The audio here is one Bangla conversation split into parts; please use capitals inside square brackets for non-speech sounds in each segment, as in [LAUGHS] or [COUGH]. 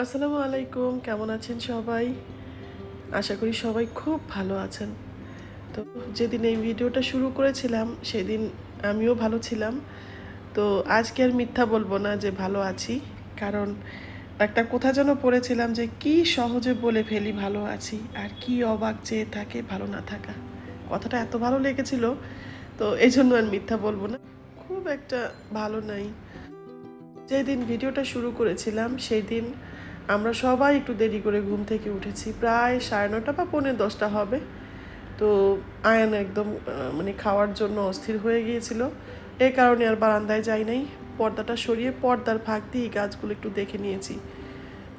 আসসালামু আলাইকুম, কেমন আছেন সবাই? আশা করি সবাই খুব ভালো আছেন। তো যেদিন এই ভিডিওটা শুরু করেছিলাম, সেদিন আমিও ভালো ছিলাম। তো আজকে আর মিথ্যা বলব না যে ভালো আছি, কারণ একটা কোথা যেন পড়েছিলাম যে কি সহজে বলে ফেলি ভালো আছি, আর কি অবাক চেয়ে থাকে ভালো না থাকা। কথাটা এত ভালো লেগেছিল, তো এই জন্য আর মিথ্যা বলব না। খুব একটা ভালো নাই। যেদিন ভিডিওটা শুরু করেছিলাম সেই দিন আমরা সবাই একটু দেরি করে ঘুম থেকে উঠেছি। প্রায় সাড়ে নটা বা পৌনে দশটা হবে। তো আয়ান একদম মানে খাওয়ার জন্য অস্থির হয়ে গিয়েছিল। এ কারণে আর বারান্দায় যাই নাই। পর্দাটা সরিয়ে পর্দার ফাঁক দিয়ে গাছগুলো একটু দেখে নিয়েছি।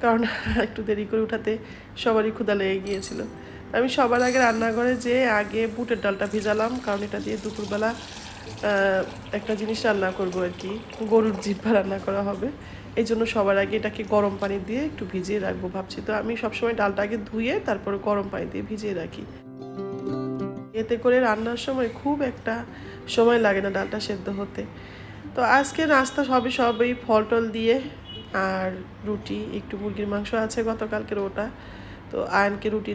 কারণ [LAUGHS] একটু দেরি করে উঠাতে সবারই ক্ষুদা লেগে গিয়েছিল। আমি সবার আগে রান্নাঘরে যে আগে বুটের ডালটা ভিজালাম। কারণ এটা দিয়ে দুপুরবেলা একটা জিনিস রান্না করব আর কি। গরুর জিভা রান্না করা হবে। এই জন্য সবার আগে এটাকে গরম পানি দিয়ে একটু ভিজিয়ে রাখব ভাবছি। তো আমি সবসময় ডালটা আগে ধুয়ে তারপরে গরম পানি দিয়ে ভিজিয়ে রাখি। এতে করে রান্নার সময় খুব একটা সময় লাগে না ডালটা সেদ্ধ হতে। তো আজকে নাস্তা সবই সবই ফল টল দিয়ে আর রুটি, একটু মুরগির মাংস আছে গতকালকের ওটা। তো আয়নকে রুটি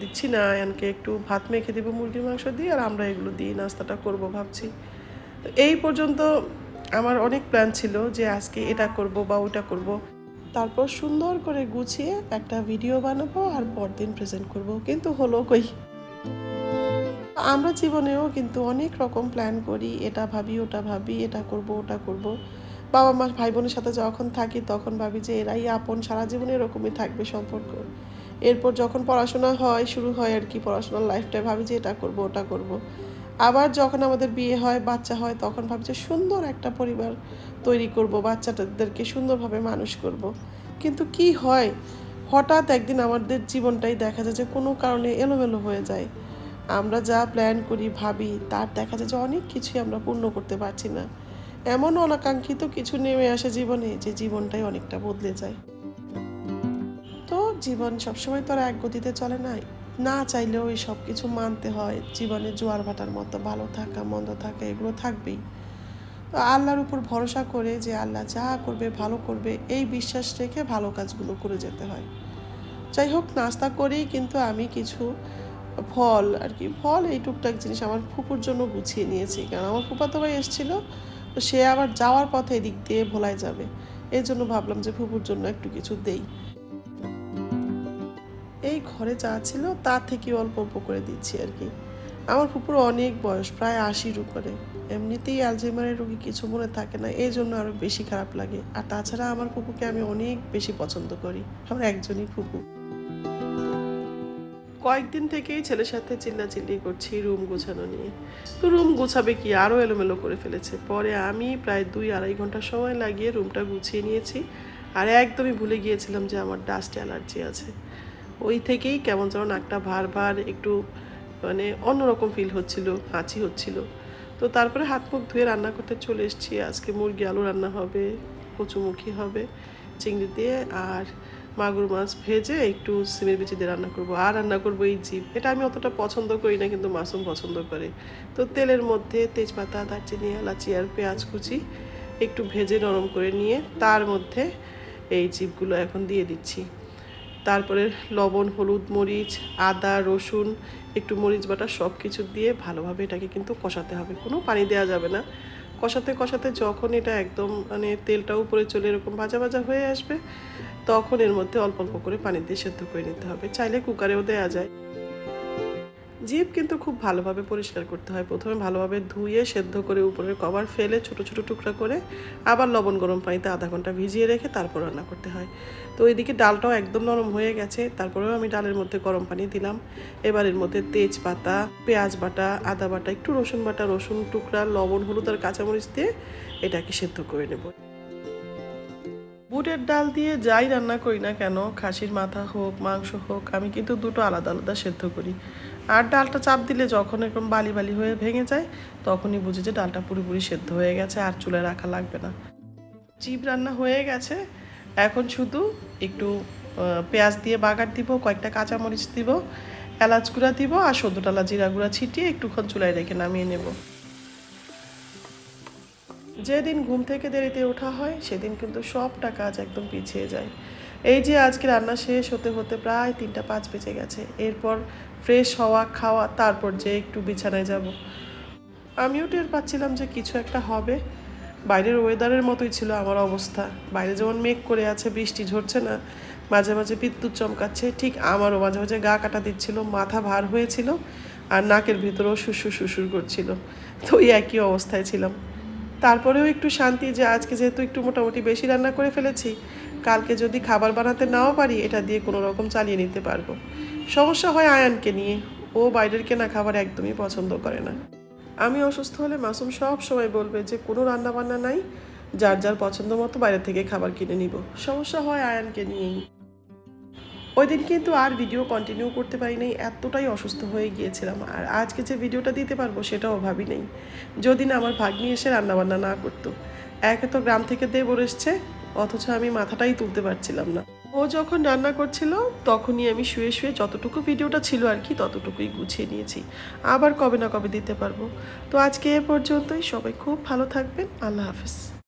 দিচ্ছি না, আয়নকে একটু ভাত মেখে দেবো, মুরগির মাংস দিয়ে, আর আমরা এগুলো দিয়ে নাস্তাটা করব ভাবছি। তো এই পর্যন্ত আমার অনেক প্ল্যান ছিল যে আজকে এটা করব বা ওটা করব। তারপর সুন্দর করে গুছিয়ে একটা ভিডিও বানাবো আর পরদিন প্রেজেন্ট করব, কিন্তু হলো কই? আমরা জীবনেও কিন্তু অনেক রকম প্ল্যান করি, এটা ভাবি, ওটা ভাবি, এটা করব, ওটা করব। বাবা মা ভাই বোনের সাথে যখন থাকি তখন ভাবি যে এরাই আপন, সারা জীবনে এরকমই থাকবে সম্পর্ক। এরপর যখন পড়াশোনা হয়, শুরু হয় আর কি পড়াশোনার লাইফটাই ভাবি যে এটা করব, ওটা করব। আবার যখন আমাদের বিয়ে হয়, বাচ্চা হয়, তখন ভাবি যে সুন্দর একটা পরিবার তৈরি করব বাচ্চাটাদেরকে সুন্দরভাবে মানুষ করব। কিন্তু কি হয়, হঠাৎ একদিন আমাদের জীবনটাই দেখা যায় যে কোনো কারণে এলোমেলো হয়ে যায়। আমরা যা প্ল্যান করি, ভাবি, তার দেখা যায় যে অনেক কিছুই আমরা পূর্ণ করতে পারছি না। এমন অনাকাঙ্ক্ষিত কিছু নেমে আসে জীবনে, যে জীবনটাই অনেকটা বদলে যায়। জীবন সবসময় তো আর এক গতিতে চলে না। না চাইলেও এই সব কিছু মানতে হয়। জীবনে জোয়ার ভাটার মতো ভালো থাকা, মন্দ থাকা, এগুলো থাকবেই। তো আল্লাহর উপর ভরসা করে যে আল্লাহ যা করবে, ভালো করবে, এই বিশ্বাস রেখে ভালো কাজগুলো করে যেতে হয়। যাই হোক, নাস্তা করেই কিন্তু আমি কিছু ফল আর কি, ফল এই টুকটাক জিনিস আমার ফুপুর জন্য গুছিয়ে নিয়েছি। কারণ আমার ফুপাতো ভাই এসেছিল, তো সে আবার যাওয়ার পথে এদিক দিয়ে ভোলায় যাবে। এই জন্য ভাবলাম যে ফুপুর জন্য একটু কিছু দেই। ঘরে যা ছিল তার থেকে অল্প অল্প করে দিচ্ছি আর কি। আমার ফুপুর অনেক বয়স, প্রায় আশির উপরে। এমনিতেই অ্যালজেমারের রোগী কিছু মনে থাকে না, এই জন্য আরও বেশি খারাপ লাগে। আর তাছাড়া আমার ফুপুকে আমি অনেক বেশি পছন্দ করি, আমার একজনই ফুপু কয়েকদিন থেকেই ছেলের সাথে চিল্লাচিল্লি করছি রুম গোছানো নিয়ে। তো রুম গোছাবে কি আরও এলোমেলো করে ফেলেছে। পরে আমি প্রায় দুই আড়াই ঘণ্টা সময় লাগিয়ে রুমটা গুছিয়ে নিয়েছি। আর একদমই ভুলে গিয়েছিলাম যে আমার ডাস্ট অ্যালার্জি আছে। ওই থেকেই কেমন যেন নাকটা ভার ভার একটু মানে অন্যরকম ফিল হচ্ছিল, হাঁচি হচ্ছিল। তো তারপরে হাত মুখ ধুয়ে রান্না করতে চলে এসেছি। আজকে মুরগি আলু রান্না হবে, কচুমুখী হবে, চিংড়ি দিয়ে, আর মাগুর মাছ ভেজে একটু সিমের বিচি দিয়ে রান্না করব। আর রান্না করব এই জিপ এটা আমি অতটা পছন্দ করি না, কিন্তু মাসুম পছন্দ করে। তো তেলের মধ্যে তেজপাতা, দারচিনি, এলাচি আর পেঁয়াজ কুচি একটু ভেজে নরম করে নিয়ে তার মধ্যে এই জিপগুলো এখন দিয়ে দিচ্ছি। তারপরে লবণ, হলুদ, মরিচ, আদা, রসুন, একটু মরিচ বাটা সব কিছু দিয়ে ভালোভাবে এটাকে কিন্তু কষাতে হবে। কোনো পানি দেওয়া যাবে না। কষাতে কষাতে যখন এটা একদম মানে তেলটা উপরে চলে এরকম ভাজা ভাজা হয়ে আসবে, তখন এর মধ্যে অল্প অল্প করে পানি দিয়ে সেদ্ধ করে নিতে হবে। চাইলে কুকারেও দেওয়া যায়। জিভ কিন্তু খুব ভালোভাবে পরিষ্কার করতে হয়। প্রথমে ভালোভাবে ধুয়ে, সেদ্ধ করে উপরের কভার ফেলে ছোট ছোট টুকরা করে আবার লবণ গরম পানিতে আধা ঘণ্টা ভিজিয়ে রেখে তারপর রান্না করতে হয়। তো ওইদিকে ডালটাও একদম নরম হয়ে গেছে। তারপরেও আমি ডালের মধ্যে গরম পানি দিলাম। এবার এর মধ্যে তেজপাতা, পেঁয়াজ বাটা, আদা বাটা, একটু রসুন বাটা, রসুন টুকরা, লবণ, হলুদ আর কাঁচামরিচ দিয়ে এটাকে সেদ্ধ করে নেব। বুটের ডাল দিয়ে যাই রান্না করি না কেন, খাসির মাথা হোক, মাংস হোক, আমি কিন্তু দুটো আলাদা আলাদা সেদ্ধ করি। আর ডালটা চাপ দিলে যখন এরকম বালি বালি হয়ে ভেঙে যায়, তখনই বুঝি যে ডালটা পুরোপুরি সেদ্ধ হয়ে গেছে আর চুলে রাখা লাগবে না। চিপ রান্না হয়ে গেছে। এখন শুধু একটু পেঁয়াজ দিয়ে বাগার দিব, কয়েকটা কাঁচামরিচ দিব, এলাচ গুঁড়া দিব আর সদ্য ডালা জিরা গুঁড়া ছিটিয়ে একটুক্ষণ চুলায় রেখে নামিয়ে নেব। যেদিন ঘুম থেকে দেরিতে ওঠা হয়, সেদিন কিন্তু সবটা কাজ একদম পিছিয়ে যায়। এই যে আজকে রান্না শেষ হতে হতে প্রায় তিনটা পাঁচ বেজে গেছে। এরপর ফ্রেশ হওয়া, খাওয়া, তারপর যে একটু বিছানায় যাব। আমিও টের পাচ্ছিলাম যে কিছু একটা হবে। বাইরের ওয়েদারের মতোই ছিল আমার অবস্থা। বাইরে যেমন মেঘ করে আছে, বৃষ্টি ঝরছে না, মাঝে মাঝে বিদ্যুৎ চমকাচ্ছে, ঠিক আমারও মাঝে মাঝে গা কাটা দিচ্ছিল, মাথা ভার হয়েছিল আর নাকের ভিতরেও শুশুর শুশুর করছিল। তো ওই একই অবস্থায় ছিলাম। তারপরেও একটু শান্তি যে আজকে যেহেতু একটু মোটামুটি বেশি রান্না করে ফেলেছি কালকে যদি খাবার বানাতে নাও পারি, এটা দিয়ে কোনো রকম চালিয়ে নিতে পারব। সমস্যা হয় আয়ানকে নিয়ে। ও বাইরের কেনা খাবার একদমই পছন্দ করে না। আমি অসুস্থ হলে মাসুম সব সময় বলবে যে, কোনো রান্নাবান্না নাই, যার যার পছন্দ মতো বাইরে থেকে খাবার কিনে নিব। সমস্যা হয় আয়ানকে নিয়েই ওই দিন কিন্তু আর ভিডিও কন্টিনিউ করতে পারি নাই, এতটাই অসুস্থ হয়ে গিয়েছিলাম। আর আজকে যে ভিডিওটা দিতে পারব, সেটাও ভাবি নেই। যদি না আমার ভাগ্নি এসে রান্নাবান্না না করতো। একে তো গ্রাম থেকে দেবর এসছে অথচ আমি মাথাটাই তুলতে পারছিলাম না। ও যখন রান্না করছিল, তখনই আমি শুয়ে শুয়ে যতটুকু ভিডিওটা ছিল আর কি, ততটুকুই গুছিয়ে নিয়েছি। আবার কবে না কবে দিতে পারব। তো আজকে এ পর্যন্তই। সবাই খুব ভালো থাকবেন। আল্লাহ হাফিজ।